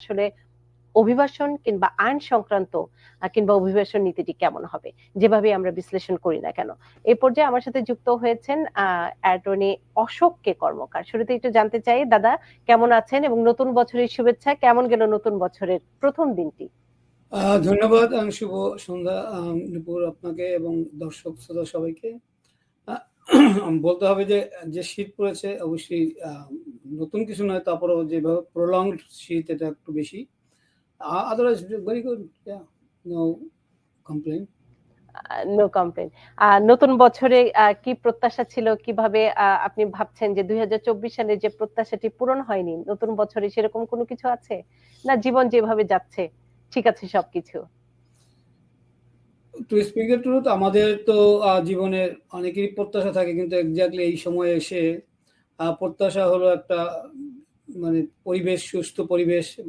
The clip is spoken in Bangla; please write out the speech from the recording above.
আসলে অভিবাসন কিংবা আইন সংক্রান্ত কিংবা অভিবাসন নীতিটি কেমন হবে? যেভাবে আমরা বিশ্লেষণ করি না কেন। এ পর্যায়ে আমার সাথে যুক্ত হয়েছেন অ্যাটর্নি অশোক কে কর্মকার। শুরুতেই একটু জানতে চাই দাদা কেমন আছেন এবং নতুন বছরের শুভেচ্ছা। কেমন গেল নতুন বছরের প্রথম দিনটি? ধন্যবাদ শুভ সন্ধ্যা নুপুর আপনাকে এবং দর্শক শ্রোতা সবাইকে। বলতে হবে যে, যে শীত পড়েছে অবশ্যই নতুন কিছু নয় তারপরেও যেভাবে prolonged শীত এটা একটু বেশি। Uh otherwise very good. Yeah, no complaint. Uh no complain. Uh নতুন বছরে কি প্রত্যাশা ছিল? কীভাবে আপনি ভাবছেন যে ২০২৪ সালের যে প্রত্যাশাটি পূরণ হয়নি, নতুন বছরে সেরকম কোনো কিছু আছে? না জীবন যেভাবে যাচ্ছে ঠিক আছে সবকিছু? Speak the truth আমাদের তো জীবনের অনেকেরই প্রত্যাশা থাকে কিন্তু এক্সাক্টলি এই সময়ে এসে প্রত্যাশা হলো একটা মানে পরিবেশ, সুস্থ পরিবেশ